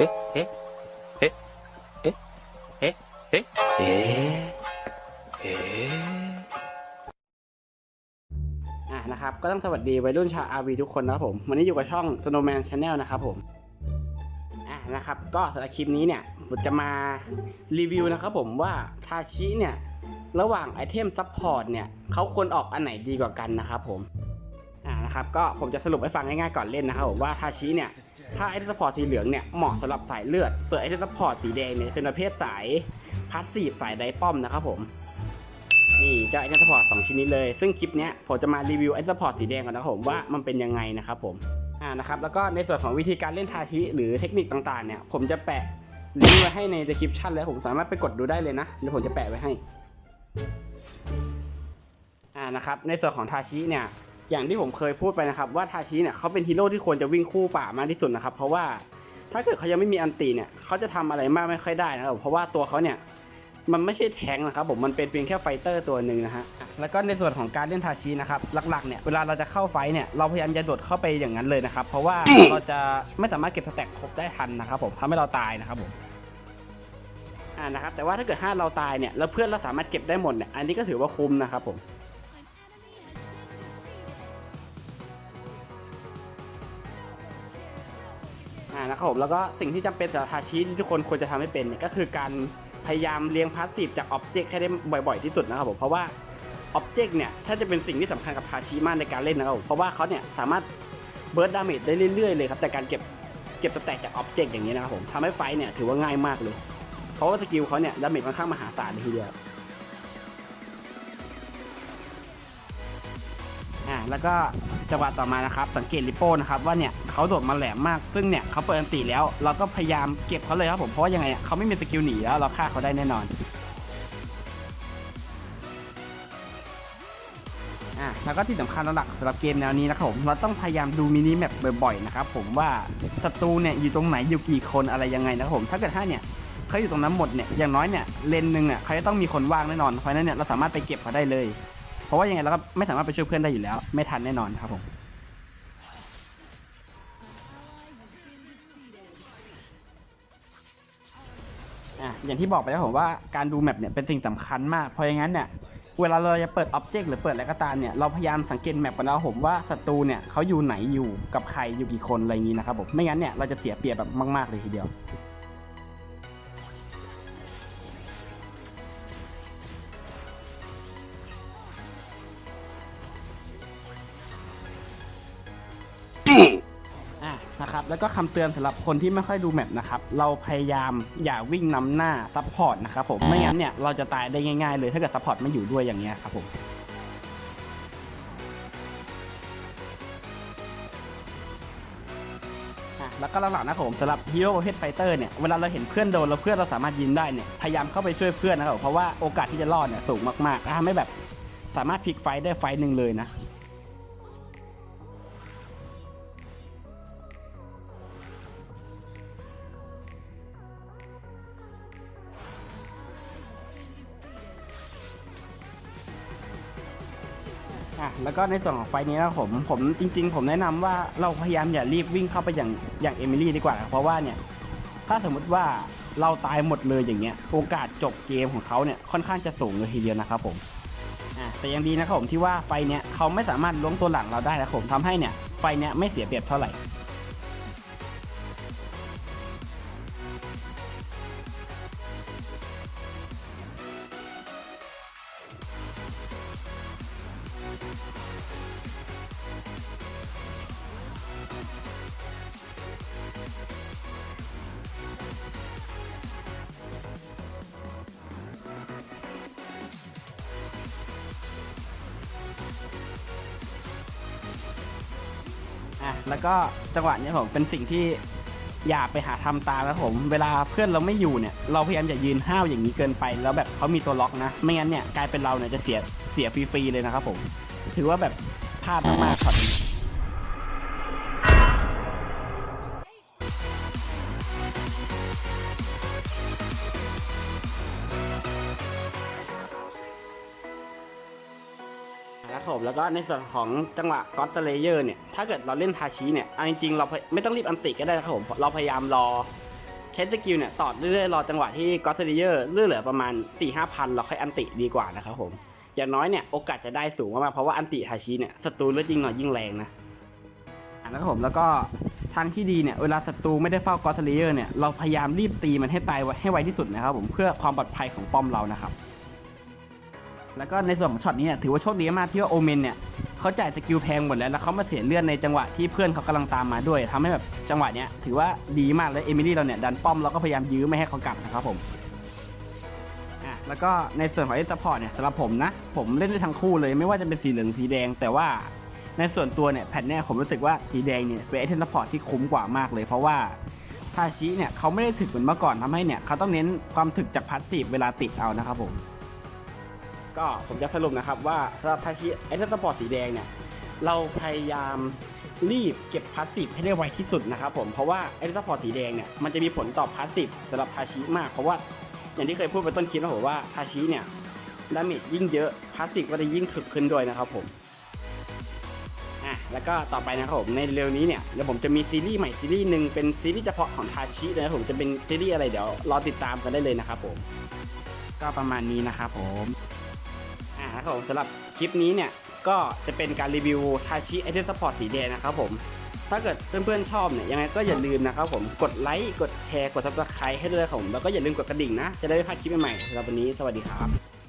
เอ๊ะ เอ๊ะ เอ๊ะ เอ๊ะ เอ๊ะ เอ๊ะอะนะครับ ก็ต้องสวัสดีวัยรุ่นชาวอาวีทุกคนนะครับผม วันนี้อยู่กับช่อง Snowman Channel นะครับผมอะนะครับ ก็สำหรับคลิปนี้เนี่ยผมจะมารีวิวนะครับผมว่าทาชิเนี่ย ระหว่างไอเทมซัพพอร์ตเนี่ยเขาควรออกอันไหนดีกว่ากันนะครับผม นะครับก็ผมจะสรุปให้ฟังง่ายๆก่อนเล่นนะครับผมว่าทาชิเนี่ยถ้าไอเทมซัพอร์ตสีเหลืองเนี่ยเหมาะสำหรับสายเลือดส่วนไอเทมซัพอร์ตสีแดงเนี่ยเป็นประเภทสายพาสซีฟสายไดป้อมนะครับผมนี่เจ้าไอเทมสปอร์ตสองชิ้นนี้เลยซึ่งคลิปเนี้ยผมจะมารีวิวไอเทมสปอร์ตสีแดงก่อนนะครับผมว่ามันเป็นยังไงนะครับผมอ่านะครับแล้วก็ในส่วนของวิธีการเล่นทาชิหรือเทคนิคต่างๆเนี่ยผมจะแปะลิงก์ไว้ให้ใน description เลยผมสามารถไปกดดูได้เลยนะเดี๋ยวผมจะแปะไว้ให้อ่านะครับในส่วนของทาชิเนี่ย อย่างที่ผมเคยพูดไปนะครับว่าทาชิเนี่ยเขาเป็นฮีโร่ที่ควรจะวิ่งคู่ป่ามากที่สุดนะครับเพราะว่าถ้าเกิดเขายังไม่มีอันตีเนี่ยเขาจะทำอะไรมากไม่ค่อยได้นะครับเพราะว่าตัวเขาเนี่ยมันไม่ใช่แทงนะครับผมมันเป็นเพียงแค่ไฟเตอร์ตัวหนึ่งนะฮะแล้วก็ในส่วนของการเล่นทาชินะครับหลักๆเนี่ยเวลาเราจะเข้าไฟเนี่ยเราพยายามจะโดดเข้าไปอย่างนั้นเลยนะครับเพราะว่าเราจะไม่สามารถเก็บสแต็กครบได้ทันนะครับผมทำให้เราตายนะครับผมอ่านะครับแต่ว่าถ้าเกิดห้าเราตายเนี่ยแล้วเพื่อนเราสามารถเก็บได้หมดเนี่ยอันนี้ก็ถือว่าคุ้มนะครับผม อ่านะครับผมแล้วก็สิ่งที่จำเป็นสำหรับทาชิที่ทุกคนควรจะทำให้เป็นเนี่ยก็คือการพยายามเลี้ยงพาสซีฟจากอ็อบเจกต์ให้ได้บ่อยๆที่สุดนะครับผมเพราะว่าอ็อบเจกต์เนี่ยถ้าจะเป็นสิ่งที่สำคัญกับทาชิมากในการเล่นนะครับผมเพราะว่าเขาเนี่ยสามารถเบิร์ดดาเมจได้เรื่อยๆเลยครับแต่การเก็บเก็บสแต็กจากอ็อบเจกต์อย่างนี้นะครับผมทำให้ไฟเนี่ยถือว่าง่ายมากเลย เพราะว่าสกิลเขาเนี่ยดาเมจค่อนข้างมหาศาลเลยทีเดียวอ่าแล้วก็ จังหวะต่อมานะครับสังเกตลิโป้นะครับว่าเนี่ยเขาโดดมาแหลมมากซึ่งเนี่ยเขาเปิดอันติแล้ว เราก็พยายามเก็บเขาเลยครับผมเพราะว่ายังไงเขาไม่มีสกิลหนีแล้วเราฆ่าเขาได้แน่นอนอ่าแล้วก็ที่สำคัญหลักสำหรับเกมแนวนี้นะครับผมเราต้องพยายามดูมินิแมปบ่อยๆนะครับผมว่าศัตรูเนี่ยอยู่ตรงไหนอยู่กี่คนอะไรยังไงนะครับผมถ้าเกิดถ้าเนี่ยเขาอยู่ตรงนั้นหมดเนี่ยอย่างน้อยเนี่ยเลนหนึ่งเนี่ยเขาจะต้องมีคนว่างแน่นอนเพราะนั้นเนี่ยเราสามารถไปเก็บเขาได้เลย เพราะว่ายังไงเราก็ไม่สามารถไปช่วยเพื่อนได้อยู่แล้ว ไม่ทันแน่นอนครับผมอะอย่างที่บอกไปแล้วผมว่าการดูแมปเนี่ยเป็นสิ่งสำคัญมาก เพราะอย่างนั้นเนี่ยเวลาเราจะเปิดอ็อบเจกต์หรือเปิดอะไรก็ตามเนี่ยเราพยายามสังเกตแมปกันแล้วผมว่าศัตรูเนี่ยเขาอยู่ไหนอยู่กับใครอยู่กี่คนอะไรอย่างนี้นะครับผมไม่งั้นเนี่ยเราจะเสียเปรียบแบบมาก ๆ เลยทีเดียว แล้วก็คำเตือนสำหรับคนที่ไม่ค่อยดูแมปนะครับ เราพยายามอย่าวิ่งนำหน้าซัพพอร์ตนะครับผม ไม่งั้นเนี่ยเราจะตายได้ง่ายๆเลยถ้าเกิดซัพพอร์ตไม่อยู่ด้วยอย่างเงี้ยครับผมแล้วก็หลักๆนะครับผมสำหรับฮีโร่ประเภทไฟเตอร์เนี่ยเวลาเราเห็นเพื่อนโดนแล้วเพื่อนเราสามารถยิงได้เนี่ยพยายามเข้าไปช่วยเพื่อนนะครับผมเพราะว่าโอกาสที่จะรอดเนี่ยสูงมากๆและทำให้แบบสามารถพลิกไฟได้ไฟหนึ่งเลยนะ อะแล้วก็ในส่วนของไฟล์นี้นะครับผมผมจริง ๆ ผมแนะนำว่าเราพยายามอย่ารีบวิ่งเข้าไปอย่างอย่างเอมิลี่ดีกว่านะเพราะว่าเนี่ยถ้าสมมติว่าเราตายหมดเลยอย่างเงี้ยโอกาสจบเกมของเขาเนี่ยค่อนข้างจะสูงเลยทีเดียวนะครับผมอะแต่ยังดีนะครับผมที่ว่าไฟเนี้ยเขาไม่สามารถล้วงตัวหลังเราได้นะครับผมทำให้เนี่ยไฟเนี้ยไม่เสียเปรียบเท่าไหร่ อะแล้วก็จังหวะเนี้ยผมเป็นสิ่งที่อย่าไปหาทำตามนะผม เวลาเพื่อนเราไม่อยู่เนี่ย เราพยายามอย่ายืนห้าวอย่างนี้เกินไป แล้วแบบเขามีตัวล็อกนะ ไม่งั้นเนี่ยกลายเป็นเราเนี่ยจะเสียเสียฟรีๆเลยนะครับผม ถือว่าแบบพลาดมากๆช็อตนี้นะครับแล้วก็ในส่วนของจังหวะก็ d สเลเยอร์เนี่ย ถ้าเกิดเราเล่นทาชิเนี่ยเอาจริงๆเราไม่ต้องรีบอันติก็ได้ครับผม เราพยายามรอใช้สกิลเนี่ย ต่อเรื่อยๆ รอจังหวะที่ก็อตเซเยอร์เลือเหลือประมาณ4 5พันเราค่อยอันติดีกว่านะครับผม อย่างน้อยเนี่ยโอกาสจะได้สูงมากๆเพราะว่าอันติทาชิเนี่ยศัตรูเลือดยิงหน่อยยิ่งแรงนะนะครับผมแล้วก็ทางที่ดีเนี่ยเวลาศัตรูไม่ได้เฝ้ากอตเซเยอร์เนี่ยเราพยายามรีบตีมันให้ตายให้ไวที่สุดนะครับผมเพื่อความปลอดภัยของป้อมเรานะครับ แล้วก็ในส่วนของช็อตนี้เนี่ยถือว่าโชคดีมากที่ว่าโอเมนเนี่ยเขาจ่ายสกิลแพงหมดแล้วแล้วเขามาเสียเลือดในจังหวะที่เพื่อนเขากำลังตามมาด้วยทำให้แบบจังหวะเนี้ยถือว่าดีมากเลยเอมิลี่เราเนี่ยดันป้อมเราก็พยายามยื้อไม่ให้เขากลับนะครับผม แล้วก็ในส่วนของเอสพอร์ตเนี่ยสำหรับผมนะ ผมเล่นได้ทั้งคู่เลยไม่ว่าจะเป็นสีเหลืองสีแดง แต่ว่าในส่วนตัวเนี่ยแผ่นเนี่ยผมรู้สึกว่าสีแดงเนี่ยเป็นไอเทมซัพอร์ตที่คุ้มกว่ามากเลย เพราะว่าทาชิเนี่ยเขาไม่ได้ถึกเหมือนเมื่อก่อนทำให้เนี่ยเขาต้องเน้นความถึกจากพาสซีฟเวลาติดเอานะครับผม ก็ผมจะสรุปนะครับว่าสำหรับทาชิไอเทมสปอร์ตสีแดงเนี่ยเราพยายามรีบเก็บพาสซีฟให้ได้ไวที่สุดนะครับผมเพราะว่าไอเทมสปอร์ตสีแดงเนี่ยมันจะมีผลต่อพาสซีฟสำหรับทาชิมากเพราะว่า อย่างที่เคยพูดไปต้นคลิปนะผมว่าทาชิเนี่ยดาเมจยิ่งเยอะพลาสซีฟก็จะยิ่งถึกขึ้นด้วยนะครับผมอะแล้วก็ต่อไปนะครับผมในเร็วนี้เนี่ยเดี๋ยวผมจะมีซีรีส์ใหม่ซีรีส์หนึ่งเป็นซีรีส์เฉพาะของทาชิเลยนะผมจะเป็นซีรีส์อะไรเดี๋ยวรอติดตามกันได้เลยนะครับผม ก็ประมาณนี้นะครับผมอ่าครับผมสำหรับคลิปนี้เนี่ยก็จะเป็นการรีวิวทาชิไอเทมสปอร์ตสีแดงนะครับผม ถ้าเกิดเพื่อนๆชอบเนี่ยยังไงก็อย่าลืมนะครับผมกดไลค์กดแชร์กดซับสไครต์ให้ด้วยครับผมแล้วก็อย่าลืมกดกระดิ่งนะ จะได้ไม่พลาดคลิปใหม่ๆสำหรับวันนี้สวัสดีครับ